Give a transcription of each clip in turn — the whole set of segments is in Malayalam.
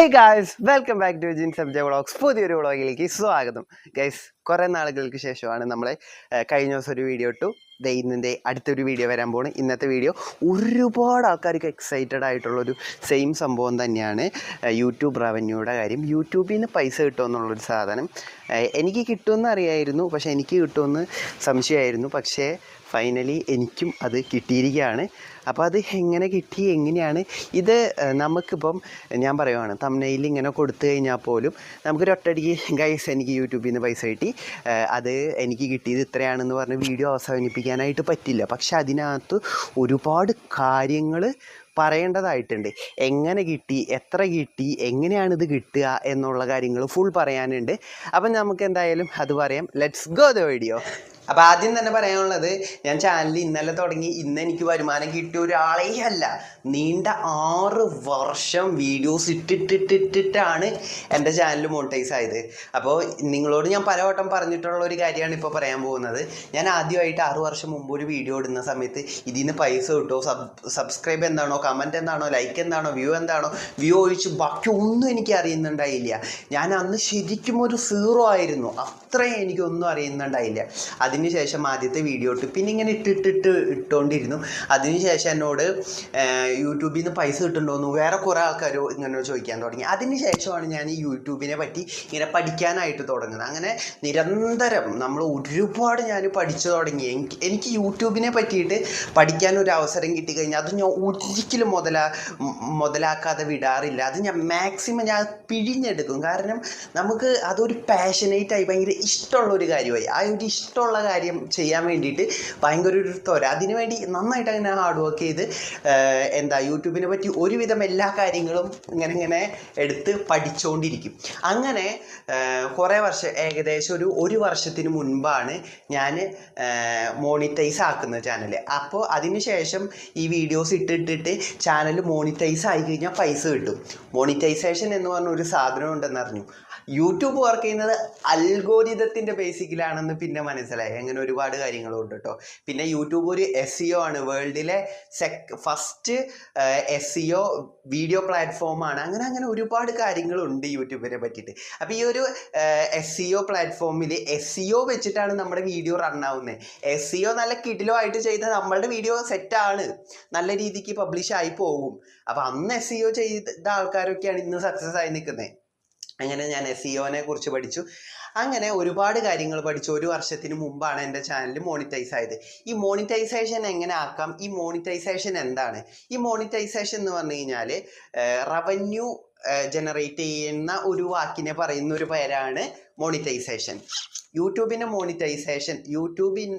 Hey guys welcome back to Jin Sabja vlogs പുതിയൊരു വ്ളോഗിലേക്ക് സ്വാഗതം. ഗൈസ് കുറേ നാളുകൾക്ക് ശേഷമാണ് നമ്മൾ കഴിഞ്ഞ ദിവസം ഒരു വീഡിയോ ഇട്ടു. ദേ ഇന്നിന്റെ അടുത്തൊരു വീഡിയോ വരാൻ പോണ്. ഇന്നത്തെ വീഡിയോ ഒരുപാട് ആൾക്കാർക്ക് എക്സൈറ്റഡ് ആയിട്ടുള്ളൊരു സെയിം സംഭവം തന്നെയാണ് യൂട്യൂബ് റവന്യൂയുടെ കാര്യം. യൂട്യൂബിൽ നിന്ന് പൈസ കിട്ടുമെന്നുള്ളൊരു സാധനം എനിക്ക് കിട്ടുമെന്ന് അറിയായിരുന്നു. പക്ഷേ എനിക്ക് കിട്ടുമെന്ന് സംശയമായിരുന്നു. പക്ഷേ ഫൈനലി എനിക്കും അത് കിട്ടിയിരിക്കുകയാണ്. അപ്പോൾ അത് എങ്ങനെ കിട്ടി എങ്ങനെയാണ്? ഇത് നമുക്കിപ്പം ഞാൻ പറയുവാണ് തമ്നയിൽ ഇങ്ങനെ കൊടുത്തു കഴിഞ്ഞാൽ പോലും നമുക്കൊരു ഒറ്റയടിക്ക് ഗൈസ് എനിക്ക് യൂട്യൂബിൽ നിന്ന് പൈസ കിട്ടി. അത് എനിക്ക് കിട്ടിയത് ഇത്രയാണെന്ന് പറഞ്ഞ് വീഡിയോ അവസാനിപ്പിക്കാനായിട്ട് പറ്റില്ല. പക്ഷെ അതിനകത്ത് ഒരുപാട് കാര്യങ്ങൾ പറയേണ്ടതായിട്ടുണ്ട്. എങ്ങനെ കിട്ടി എത്ര കിട്ടി എങ്ങനെയാണ് ഇത് കിട്ടുക എന്നുള്ള കാര്യങ്ങൾ ഫുൾ പറയാനുണ്ട്. അപ്പം നമുക്ക് എന്തായാലും അത് പറയാം. ലെറ്റ്സ് ഗോ ദ വീഡിയോ അപ്പോൾ ആദ്യം തന്നെ പറയാനുള്ളത് ഞാൻ ചാനൽ ഇന്നലെ തുടങ്ങി ഇന്ന് എനിക്ക് വരുമാനം കിട്ടിയ ഒരാളേ അല്ല. നീണ്ട ആറ് വർഷം വീഡിയോസ് ഇട്ടിട്ടിട്ടിട്ടിട്ടാണ് എന്റെ ചാനൽ മോണിറ്റൈസ് ആയത്. അപ്പോൾ നിങ്ങളോട് ഞാൻ പലവട്ടം പറഞ്ഞിട്ടുള്ള ഒരു കാര്യമാണ് ഇപ്പോൾ പറയാൻ പോകുന്നത്. ഞാൻ ആദ്യമായിട്ട് ആറ് വർഷം മുമ്പ് ഒരു വീഡിയോ ഇടുന്ന സമയത്ത് ഇതിൽ നിന്ന് പൈസ കിട്ടുമോ സബ് സബ്സ്ക്രൈബ് എന്താണോ? കമന്റ് എന്താണോ? ലൈക്ക് എന്താണോ? വ്യൂ എന്താണോ? വ്യൂ ഒഴിച്ച് ബാക്കി ഒന്നും എനിക്ക് അറിയുന്നുണ്ടായില്ല. ഞാൻ അന്ന് ശരിക്കും ഒരു സീറോ ആയിരുന്നു. അത്രയും എനിക്കൊന്നും അറിയുന്നുണ്ടായില്ല. അതിനുശേഷം ആദ്യത്തെ വീഡിയോ ഇട്ട്. പിന്നെ ഇങ്ങനെ ഇട്ടിട്ടിട്ട് ഇട്ടുകൊണ്ടിരുന്നു അതിനുശേഷം എന്നോട് യൂട്യൂബിൽ നിന്ന് പൈസ കിട്ടുന്നുണ്ടോന്ന് വേറെ കുറേ ആൾക്കാർ ഇങ്ങനെ ചോദിക്കാൻ തുടങ്ങി. അതിനുശേഷമാണ് ഞാൻ ഈ യൂട്യൂബിനെ പറ്റി ഇങ്ങനെ പഠിക്കാനായിട്ട് തുടങ്ങുന്നത്. അങ്ങനെ നിരന്തരം നമ്മൾ ഒരുപാട് ഞാൻ പഠിച്ചു തുടങ്ങി. എനിക്ക് യൂട്യൂബിനെ പറ്റിയിട്ട് പഠിക്കാൻ ഒരു അവസരം കിട്ടിക്കഴിഞ്ഞാൽ അത് ഞാൻ ഒരിക്കലും മുതലാ മുതലാക്കാതെ വിടാറില്ല. അത് ഞാൻ മാക്സിമം ഞാൻ പിഴിഞ്ഞെടുക്കും. കാരണം നമുക്ക് അതൊരു പാഷനേറ്റായി ഭയങ്കര ഇഷ്ടമുള്ള ഒരു കാര്യമായി. ആ ഒരു ഇഷ്ടമുള്ള കാര്യം ചെയ്യാൻ വേണ്ടിയിട്ട് ഭയങ്കര ഒരു തൊര. അതിനു വേണ്ടി നന്നായിട്ട് അങ്ങനെ ഹാർഡ് വർക്ക് ചെയ്ത് എന്താ യൂട്യൂബിനെ പറ്റി ഒരുവിധം എല്ലാ കാര്യങ്ങളും ഇങ്ങനെ ഇങ്ങനെ എടുത്ത് പഠിച്ചുകൊണ്ടിരിക്കും അങ്ങനെ കുറേ വർഷം ഏകദേശം ഒരു ഒരു വർഷത്തിന് മുൻപാണ് ഞാൻ മോണിറ്റൈസ് ആക്കുന്നത് ചാനൽ അപ്പോൾ അതിനുശേഷം ഈ വീഡിയോസ് ഇട്ടിട്ടിട്ട് ചാനൽ മോണിറ്റൈസ് ആയി കഴിഞ്ഞാൽ പൈസ കിട്ടും. മോണിറ്റൈസേഷൻ എന്ന് പറഞ്ഞ ഒരു സാധനം ഉണ്ടെന്ന് അറിഞ്ഞു. യൂട്യൂബ് വർക്ക് ചെയ്യുന്നത് അൽഗോരിതത്തിന്റെ ബേസിക്കിലാണെന്ന് പിന്നെ മനസ്സിലായി. അങ്ങനെ ഒരുപാട് കാര്യങ്ങളുണ്ട് കേട്ടോ പിന്നെ യൂട്യൂബ് ഒരു എസ് സിഒ ആണ്. വേൾഡിലെ സെക് ഫസ്റ്റ് എസ് വീഡിയോ പ്ലാറ്റ്ഫോമാണ് അങ്ങനെ അങ്ങനെ ഒരുപാട് കാര്യങ്ങളുണ്ട് യൂട്യൂബിനെ പറ്റിയിട്ട്. അപ്പോൾ ഈ ഒരു എസ് പ്ലാറ്റ്ഫോമിൽ എസ് വെച്ചിട്ടാണ് നമ്മുടെ വീഡിയോ റൺ ആവുന്നത് എസ് നല്ല കിടിലുമായിട്ട് ചെയ്ത നമ്മളുടെ വീഡിയോ സെറ്റാണ് നല്ല രീതിക്ക് പബ്ലിഷ് ആയി പോകും. അപ്പോൾ അന്ന് എസ് ഒ ചെയ്ത ആൾക്കാരൊക്കെയാണ് ഇന്ന് സക്സസ് ആയി നിൽക്കുന്നത് അങ്ങനെ ഞാൻ എസ് സിഒനെ കുറിച്ച് പഠിച്ചു. അങ്ങനെ ഒരുപാട് കാര്യങ്ങൾ പഠിച്ചു. ഒരു വർഷത്തിന് മുമ്പാണ് എന്റെ ചാനൽ മോണിറ്റൈസ് ആയത്. ഈ മോണിറ്റൈസേഷൻ എങ്ങനെ ആക്കാം? ഈ മോണിറ്റൈസേഷൻ എന്താണ്? ഈ മോണിറ്റൈസേഷൻ എന്ന് പറഞ്ഞു കഴിഞ്ഞാൽ റവന്യൂ ജനറേറ്റ് ചെയ്യുന്ന ഒരു വാക്കിനെ പറയുന്ന ഒരു പേരാണ് മോണിറ്റൈസേഷൻ യൂട്യൂബിന്റെ മോണിറ്റൈസേഷൻ യൂട്യൂബിൻ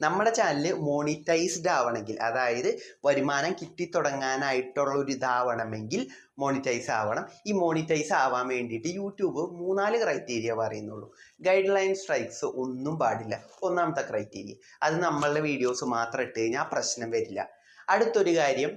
നമ്മുടെ ചാനൽ മോണിറ്റൈസ്ഡ് ആവണമെങ്കിൽ അതായത് വരുമാനം കിട്ടിത്തുടങ്ങാനായിട്ടുള്ള ഒരു ഇതാവണമെങ്കിൽ മോണിറ്റൈസ് ആവണം. ഈ മോണിറ്റൈസ് ആവാൻ വേണ്ടിയിട്ട് യൂട്യൂബ് മൂന്നാൽ ക്രൈറ്റീരിയ പറയുന്നുള്ളൂ. ഗൈഡ് ലൈൻ സ്ട്രൈക്സ് ഒന്നും പാടില്ല. ഒന്നാമത്തെ ക്രൈറ്റീരിയ അത് നമ്മളുടെ വീഡിയോസ് മാത്രം ഇട്ട് കഴിഞ്ഞാൽ പ്രശ്നം വരില്ല. അടുത്തൊരു കാര്യം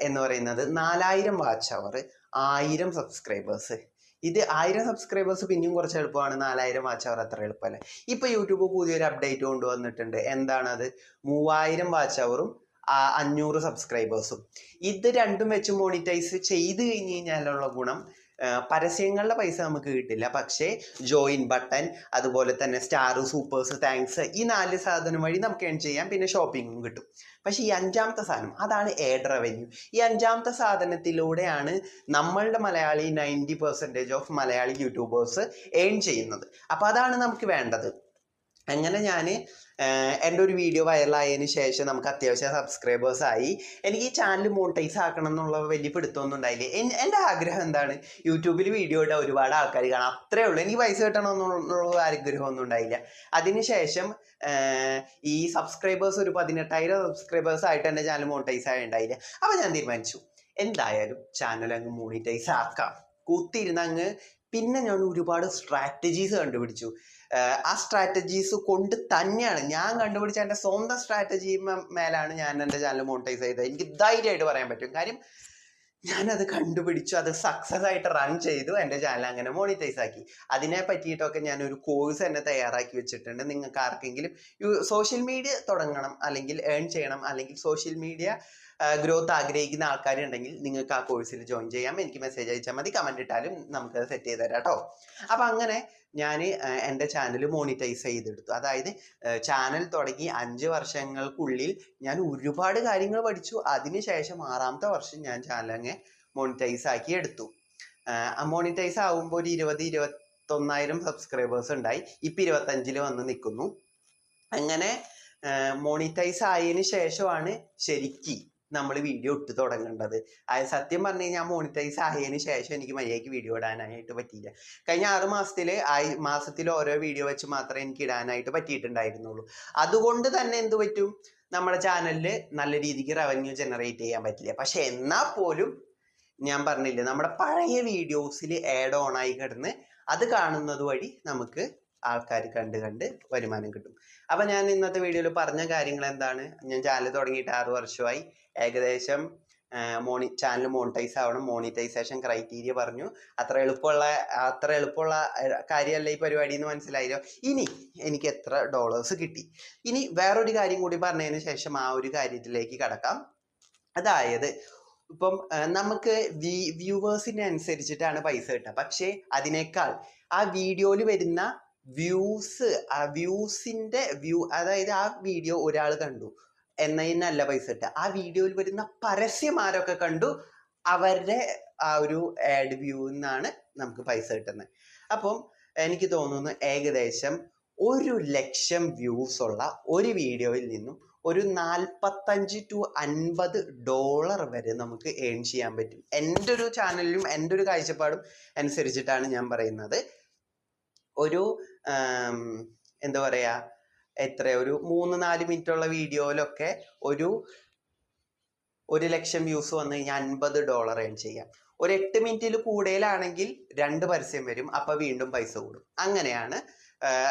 എന്ന് പറയുന്നത് നാലായിരം വാച്ച് അവർ ആയിരം സബ്സ്ക്രൈബേഴ്സ് ഇത് ആയിരം സബ്സ്ക്രൈബേഴ്സ് പിന്നെയും കുറച്ച് എളുപ്പമാണ്. നാലായിരം വാച്ച് അവർ അത്ര എളുപ്പമല്ല? ഇപ്പൊ യൂട്യൂബ് പുതിയൊരു അപ്ഡേറ്റ് കൊണ്ടുവന്നിട്ടുണ്ട്. എന്താണത്? മൂവായിരം വാച്ച് അവറും അഞ്ഞൂറ് സബ്സ്ക്രൈബേഴ്സും ഇത് രണ്ടും വെച്ച് മോണിറ്റൈസ് ചെയ്ത് കഴിഞ്ഞ് കഴിഞ്ഞാലുള്ള ഗുണം പരസ്യങ്ങളുടെ പൈസ നമുക്ക് കിട്ടില്ല. പക്ഷേ ജോയിൻ ബട്ടൺ അതുപോലെ തന്നെ സ്റ്റാർ സൂപ്പേഴ്സ് താങ്ക്സ് ഈ നാല് സാധനം വഴി നമുക്ക് ഏൺ ചെയ്യാം. പിന്നെ ഷോപ്പിങ്ങും കിട്ടും. പക്ഷെ ഈ അഞ്ചാമത്തെ സാധനം അതാണ് ഏഡ് റവന്യൂ ഈ അഞ്ചാമത്തെ സാധനത്തിലൂടെയാണ് നമ്മളുടെ Malayali ninety percentage of Malayali YouTubers earn ചെയ്യുന്നത്. അപ്പോൾ അതാണ് നമുക്ക് വേണ്ടത്. അങ്ങനെ ഞാൻ എന്റെ ഒരു വീഡിയോ വൈറലായതിനു ശേഷം നമുക്ക് അത്യാവശ്യം സബ്സ്ക്രൈബേഴ്സായി എനിക്ക് ഈ ചാനൽ മോണിറ്റൈസ് ആക്കണം എന്നുള്ള വലിയ പിടുത്തമൊന്നും ഉണ്ടായില്ല? എൻ- എന്റെ ആഗ്രഹം എന്താണ്? യൂട്യൂബിൽ വീഡിയോ ഇട്ടാൽ ഒരുപാട് ആൾക്കാർ കാണാം. അത്രേ ഉള്ളൂ. എനിക്ക് പൈസ കിട്ടണമെന്നുള്ള ആഗ്രഹമൊന്നും ഉണ്ടായില്ല. അതിനുശേഷം ഈ സബ്സ്ക്രൈബേഴ്സ് ഒരു പതിനെട്ടായിരം സബ്സ്ക്രൈബേഴ്സ് ആയിട്ട് എന്റെ ചാനൽ മോണിറ്റൈസ് ആയി ഉണ്ടായില്ല അപ്പോൾ ഞാൻ തീരുമാനിച്ചു. എന്തായാലും ചാനൽ അങ്ങ് മോണിറ്റൈസ് ആക്കാം. കൂത്തിരുന്ന് അങ്ങ് പിന്നെ ഞാൻ ഒരുപാട് സ്ട്രാറ്റജീസ് കണ്ടുപിടിച്ചു. ആ സ്ട്രാറ്റജീസ് കൊണ്ട് തന്നെയാണ്. ഞാൻ കണ്ടുപിടിച്ച എന്റെ സ്വന്തം സ്ട്രാറ്റജി മേലാണ് ഞാൻ എന്റെ ചാനൽ മോണിറ്റൈസ് ചെയ്തത്. എനിക്ക് ധൈര്യമായിട്ട് പറയാൻ പറ്റും. കാര്യം ഞാനത് കണ്ടുപിടിച്ചു അത് സക്സസ് ആയിട്ട് റൺ ചെയ്തു എന്റെ ചാനൽ അങ്ങനെ മോണിറ്റൈസ് ആക്കി. അതിനെ പറ്റിയിട്ടൊക്കെ ഞാൻ ഒരു കോഴ്സ് തന്നെ തയ്യാറാക്കി വെച്ചിട്ടുണ്ട്. നിങ്ങൾക്ക് ആർക്കെങ്കിലും സോഷ്യൽ മീഡിയ തുടങ്ങണം അല്ലെങ്കിൽ ഏൺ ചെയ്യണം അല്ലെങ്കിൽ സോഷ്യൽ മീഡിയ ഗ്രോത്ത് ആഗ്രഹിക്കുന്ന ആൾക്കാരുണ്ടെങ്കിൽ നിങ്ങൾക്ക് ആ കോഴ്സിൽ ജോയിൻ ചെയ്യാം. എനിക്ക് മെസ്സേജ് അയച്ചാൽ മതി. കമന്റ് ഇട്ടാലും നമുക്കത് സെറ്റ് ചെയ്ത് തരാം കേട്ടോ അപ്പം അങ്ങനെ ഞാൻ എന്റെ ചാനൽ മോണിറ്റൈസ് ചെയ്തെടുത്തു. അതായത് ചാനൽ തുടങ്ങി അഞ്ച് വർഷങ്ങൾക്കുള്ളിൽ ഞാൻ ഒരുപാട് കാര്യങ്ങൾ പഠിച്ചു. അതിനുശേഷം ആറാമത്തെ വർഷം ഞാൻ ചാനൽ അങ്ങ് മോണിറ്റൈസ് ആക്കി എടുത്തു. മോണിറ്റൈസ് ആകുമ്പോൾ ഒരു ഇരുപത് ഇരുപത്തൊന്നായിരം സബ്സ്ക്രൈബേഴ്സ് ഉണ്ടായി. ഇപ്പം ഇരുപത്തഞ്ചിൽ വന്ന് നിൽക്കുന്നു. അങ്ങനെ മോണിറ്റൈസ് ആയതിനു ശേഷമാണ് ശരിക്ക് നമ്മൾ വീഡിയോ ഇട്ട് തുടങ്ങേണ്ടത്. അത് സത്യം പറഞ്ഞു കഴിഞ്ഞാൽ മോണിറ്റൈസ് ആയതിനു ശേഷം എനിക്ക് മര്യാദയ്ക്ക് വീഡിയോ ഇടാനായിട്ട് പറ്റിയില്ല. കഴിഞ്ഞ ആറ് മാസത്തിൽ മാസത്തിൽ ഓരോ വീഡിയോ വെച്ച് മാത്രമേ എനിക്ക് ഇടാനായിട്ട് പറ്റിയിട്ടുണ്ടായിരുന്നുള്ളൂ. അതുകൊണ്ട് തന്നെ എന്ത് പറ്റും? നമ്മുടെ ചാനലിൽ നല്ല രീതിക്ക് റവന്യൂ ജനറേറ്റ് ചെയ്യാൻ പറ്റില്ല. പക്ഷെ എന്നാൽ പോലും ഞാൻ പറഞ്ഞില്ലേ നമ്മുടെ പഴയ വീഡിയോസിൽ ആഡ് ഓൺ ആയി കിടന്ന് അത് കാണുന്നത് വഴി നമുക്ക് ആൾക്കാർ കണ്ട് കണ്ട് വരുമാനം കിട്ടും. അപ്പം ഞാൻ ഇന്നത്തെ വീഡിയോയിൽ പറഞ്ഞ കാര്യങ്ങൾ എന്താണ് ഞാൻ ചാനൽ തുടങ്ങിയിട്ട് ആറ് വർഷമായി. ഏകദേശം മോണി ചാനൽ മോണിറ്റൈസ് ആവണം. മോണിറ്റൈസേഷൻ ക്രൈറ്റീരിയ പറഞ്ഞു. അത്ര എളുപ്പമുള്ള അത്ര എളുപ്പമുള്ള കാര്യമല്ല ഈ പരിപാടി എന്ന് മനസ്സിലായല്ലോ. ഇനി എനിക്ക് എത്ര ഡോളേഴ്സ് കിട്ടി? ഇനി വേറൊരു കാര്യം കൂടി പറഞ്ഞതിന് ശേഷം ആ ഒരു കാര്യത്തിലേക്ക് കടക്കാം. അതായത് ഇപ്പം നമുക്ക് നമുക്ക് വ്യൂവേഴ്സിനെ അനുസരിച്ചിട്ടാണ് പൈസ കിട്ടുക. പക്ഷേ അതിനേക്കാൾ ആ വീഡിയോയിൽ വരുന്ന വ്യൂസ് ആ വ്യൂസിന്റെ വ്യൂ അതായത് ആ വീഡിയോ ഒരാൾ കണ്ടു. എന്നതിനല്ല പൈസ കിട്ടുക ആ വീഡിയോയിൽ വരുന്ന പരസ്യമാരൊക്കെ കണ്ടു. അവരുടെ ആ ഒരു ആഡ് വ്യൂ നിന്നാണ് നമുക്ക് പൈസ കിട്ടുന്നത് അപ്പം എനിക്ക് തോന്നുന്നു ഏകദേശം ഒരു ലക്ഷം വ്യൂസ് ഉള്ള ഒരു വീഡിയോയിൽ നിന്നും ഒരു നാൽപ്പത്തഞ്ച് ടു അൻപത് ഡോളർ വരെ നമുക്ക് ഏൺ ചെയ്യാൻ പറ്റും. എന്റെ ഒരു ചാനലിലും എന്റെ ഒരു കാഴ്ചപ്പാടും അനുസരിച്ചിട്ടാണ് ഞാൻ പറയുന്നത്. ഒരു എന്താ പറയാ എത്ര ഒരു മൂന്ന് നാല് മിനിറ്റ് ഉള്ള വീഡിയോയിലൊക്കെ ഒരു ഒരു ലക്ഷം വ്യൂസ് വന്നു കഴിഞ്ഞാൽ അൻപത് ഡോളർ ഏൺ ചെയ്യാം. ഒരു എട്ട് മിനിറ്റിൽ കൂടുതലാണെങ്കിൽ രണ്ട് പരസ്യം വരും അപ്പൊ വീണ്ടും പൈസ കൂടും. അങ്ങനെയാണ്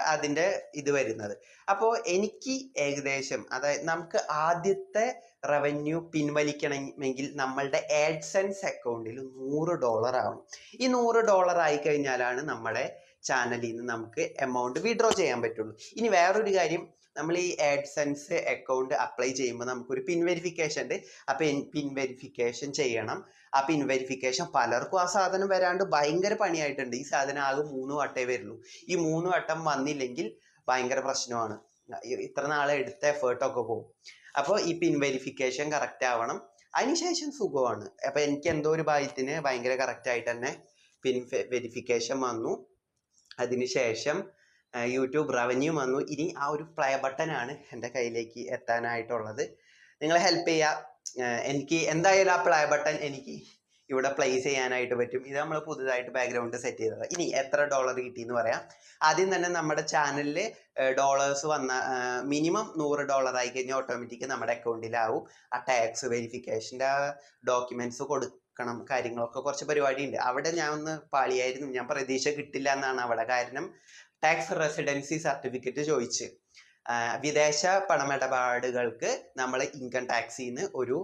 അതിന്റെ ഇത് വരുന്നത്. അപ്പോൾ എനിക്ക് ഏകദേശം അതായത് നമുക്ക് ആദ്യത്തെ റവന്യൂ പിൻവലിക്കണമെങ്കിൽ നമ്മളുടെ ആഡ്സെൻസ് അക്കൗണ്ടിൽ നൂറ് ഡോളർ ആവണം ഈ നൂറ് ഡോളർ ആയി കഴിഞ്ഞാലാണ് നമ്മുടെ ചാനലിൽ നിന്ന് നമുക്ക് എമൗണ്ട് വിഡ്രോ ചെയ്യാൻ പറ്റുള്ളൂ. ഇനി വേറൊരു കാര്യം നമ്മൾ ഈ ആഡ്സെൻസ് അക്കൗണ്ട് അപ്ലൈ ചെയ്യുമ്പോൾ നമുക്കൊരു പിൻ വെരിഫിക്കേഷൻ ഉണ്ട്. അപ്പോൾ പിൻ വെരിഫിക്കേഷൻ ചെയ്യണം. ആ പിൻ വെരിഫിക്കേഷൻ പലർക്കും ആ സാധനം വരാണ്ട് ഭയങ്കര പണിയായിട്ടുണ്ട്. ഈ സാധനം ആകെ മൂന്ന് വട്ടേ വരുള്ളൂ. ഈ മൂന്ന് വട്ടം വന്നില്ലെങ്കിൽ ഭയങ്കര പ്രശ്നമാണ്. ഇത്ര നാളെ എടുത്ത എഫേർട്ടൊക്കെ പോകും. അപ്പോൾ ഈ പിൻ വെരിഫിക്കേഷൻ കറക്റ്റ് ആവണം. അതിനുശേഷം സുഖമാണ്. അപ്പോൾ എനിക്ക് എന്തോ ഒരു ഭാഗ്യത്തിന് ഭയങ്കര കറക്റ്റ് ആയിട്ട് തന്നെ പിൻ വെരിഫിക്കേഷൻ വന്നു. അതിനുശേഷം യൂട്യൂബ് റവന്യൂ വന്നു. ഇനി ആ ഒരു പ്ലേ ബട്ടനാണ് എന്റെ കയ്യിലേക്ക് എത്താനായിട്ടുള്ളത്. നിങ്ങൾ ഹെൽപ്പ് ചെയ്യുക എനിക്ക് എന്തായാലും ആ പ്ലേ ബട്ടൺ എനിക്ക് ഇവിടെ പ്ലേസ് ചെയ്യാനായിട്ട് പറ്റും. ഇത് നമ്മൾ പുതുതായിട്ട് ബാക്ക്ഗ്രൗണ്ട് സെറ്റ് ചെയ്തത്. ഇനി എത്ര ഡോളർ കിട്ടി എന്ന് പറയാം. ആദ്യം തന്നെ നമ്മുടെ ചാനലിൽ ഡോളേഴ്സ് വന്ന മിനിമം നൂറ് ഡോളർ ആയി കഴിഞ്ഞാൽ ഓട്ടോമാറ്റിക് നമ്മുടെ അക്കൗണ്ടിലാവും ആ ടാക്സ് വെരിഫിക്കേഷന്റെ ഡോക്യുമെന്റ്സ് കൊടുക്കണം കാര്യങ്ങളൊക്കെ കുറച്ച് പരിപാടി ഉണ്ട് അവിടെ ഞാൻ ഒന്ന് പാളിയായിരുന്നു. ഞാൻ പ്രതീക്ഷ കിട്ടില്ല എന്നാണ് അവിടെ കാരണം ടാക്സ് റെസിഡൻസി സർട്ടിഫിക്കറ്റ് ചോദിച്ച്. വിദേശ പണമിടപാടുകൾക്ക് നമ്മൾ ഇൻകം ടാക്സിൽ നിന്ന് ഒരു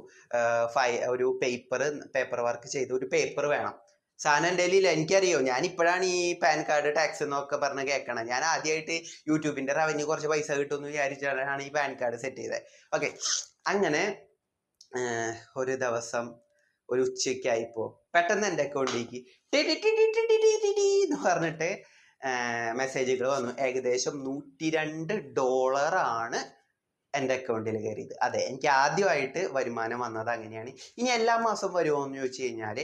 ഫൈ ഒരു പേപ്പർ പേപ്പർ വർക്ക് ചെയ്ത് ഒരു പേപ്പർ വേണം. സാധനം കയ്യിൽ എനിക്കറിയോ? ഞാൻ ഇപ്പോഴാണ് ഈ പാൻ കാർഡ് ടാക്സ് എന്നൊക്കെ പറഞ്ഞ് കേൾക്കണം. ഞാൻ ആദ്യമായിട്ട് യൂട്യൂബിന്റെ റവന്യൂ കുറച്ച് പൈസ കിട്ടുമെന്ന് വിചാരിച്ചാണ് ഈ പാൻ കാർഡ് സെറ്റ് ചെയ്തത് ഓക്കെ അങ്ങനെ ഒരു ദിവസം ഒരു ഉച്ചയ്ക്കായിപ്പോ പെട്ടെന്ന് എന്റെ അക്കൗണ്ടിലേക്ക് എന്ന് പറഞ്ഞിട്ട് മെസ്സേജുകൾ വന്നു. ഏകദേശം നൂറ്റി രണ്ട് ഡോളറാണ് എന്റെ അക്കൗണ്ടിൽ കയറിയത്. അതെ എനിക്ക് ആദ്യമായിട്ട് വരുമാനം വന്നത് അങ്ങനെയാണ്. ഇനി എല്ലാ മാസം വരുമോ എന്ന് ചോദിച്ചു കഴിഞ്ഞാൽ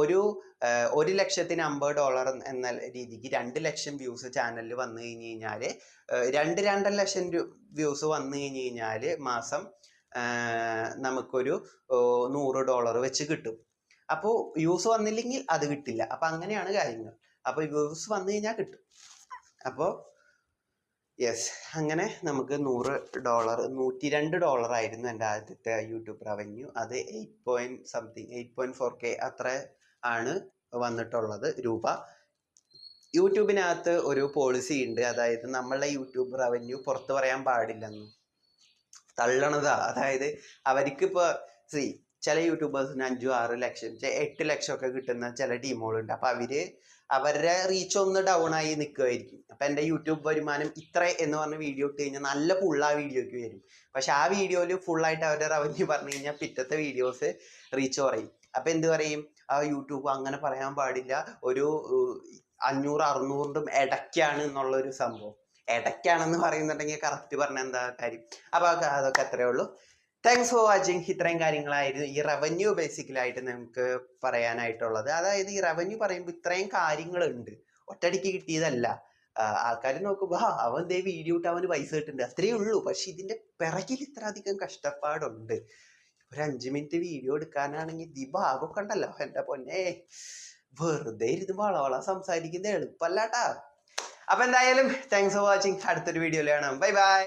ഒരു ഒരു ലക്ഷത്തിന് അമ്പത് ഡോളർ എന്ന രീതിക്ക് രണ്ട് ലക്ഷം വ്യൂസ് ചാനലിൽ വന്നു കഴിഞ്ഞ് കഴിഞ്ഞാൽ രണ്ട് രണ്ടര ലക്ഷം വ്യൂസ് വന്നു കഴിഞ്ഞ് കഴിഞ്ഞാൽ മാസം നമുക്കൊരു നൂറ് ഡോളർ വെച്ച് കിട്ടും. അപ്പോൾ യൂസ് വന്നില്ലെങ്കിൽ അത് കിട്ടില്ല. അപ്പോൾ അങ്ങനെയാണ് കാര്യങ്ങൾ. അപ്പോൾ യൂസ് വന്നു കഴിഞ്ഞാൽ കിട്ടും. അപ്പോൾ യെസ് അങ്ങനെ നമുക്ക് നൂറ് ഡോളർ നൂറ്റി രണ്ട് ഡോളർ ആയിരുന്നു എന്റെ ആദ്യത്തെ യൂട്യൂബ് റവന്യൂ അത് eight point something eight point four K അത്ര ആണ് വന്നിട്ടുള്ളത് രൂപ. യൂട്യൂബിനകത്ത് ഒരു പോളിസി ഉണ്ട്. അതായത് നമ്മളുടെ യൂട്യൂബ് റവന്യൂ പുറത്ത് പറയാൻ പാടില്ലെന്ന്. തള്ളണതാ. അതായത് അവർക്ക് ഇപ്പോൾ സി ചില യൂട്യൂബേഴ്സിന് അഞ്ചും ആറ് ലക്ഷം എട്ട് ലക്ഷം ഒക്കെ കിട്ടുന്ന ചില ടീമുകളുണ്ട്. അപ്പോൾ അവർ അവരുടെ റീച്ച് ഒന്ന് ഡൗൺ ആയി നിൽക്കുമായിരിക്കും അപ്പൊ എന്റെ യൂട്യൂബ് വരുമാനം ഇത്ര എന്ന് പറഞ്ഞ വീഡിയോ ഇട്ട് കഴിഞ്ഞാൽ നല്ല ഫുൾ ആ വീഡിയോക്ക് വരും. പക്ഷെ ആ വീഡിയോയിൽ ഫുൾ ആയിട്ട് അവരുടെ റവന്യൂ പറഞ്ഞു കഴിഞ്ഞാൽ പിറ്റത്തെ വീഡിയോസ് റീച്ച് കുറയും. അപ്പൊ എന്ത് പറയും? ആ യൂട്യൂബ് അങ്ങനെ പറയാൻ പാടില്ല. ഒരു അഞ്ഞൂറ് അറുന്നൂറിന്റെ ഇടയ്ക്കാണ് എന്നുള്ളൊരു സംഭവം. ഇടയ്ക്കാണെന്ന് പറയുന്നുണ്ടെങ്കിൽ കറക്റ്റ് പറഞ്ഞ എന്താ കാര്യം? അപ്പൊ അതൊക്കെ അത്രേ ഉള്ളൂ. താങ്ക്സ് ഫോർ വാച്ചിങ് ഇത്രയും കാര്യങ്ങളായിരുന്നു ഈ റവന്യൂ ബേസിക്കലായിട്ട് നമുക്ക് പറയാനായിട്ടുള്ളത്. അതായത് ഈ റവന്യൂ പറയുമ്പോൾ ഇത്രയും കാര്യങ്ങളുണ്ട്. ഒറ്റടിക്ക് കിട്ടിയതല്ല. ആൾക്കാർ നോക്കുമ്പോൾ ആ അവൻ ദേ വീഡിയോ ഇട്ട് അവന് പൈസ കിട്ടുന്നുണ്ട് അത്രയേ ഉള്ളൂ. പക്ഷെ ഇതിന്റെ പിറകിൽ ഇത്ര അധികം കഷ്ടപ്പാടുണ്ട്. ഒരു അഞ്ച് മിനിറ്റ് വീഡിയോ എടുക്കാനാണെങ്കിൽ ദി ഭാഗമൊക്കെ ഉണ്ടല്ലോ എന്റെ പൊന്നെ. വെറുതെ ഇരുന്ന് വളവള സംസാരിക്കുന്നത് എളുപ്പല്ലാട്ടാ. അപ്പൊ എന്തായാലും താങ്ക്സ് ഫോർ വാച്ചിങ് അടുത്തൊരു വീഡിയോയിൽ കാണാം. Bye bye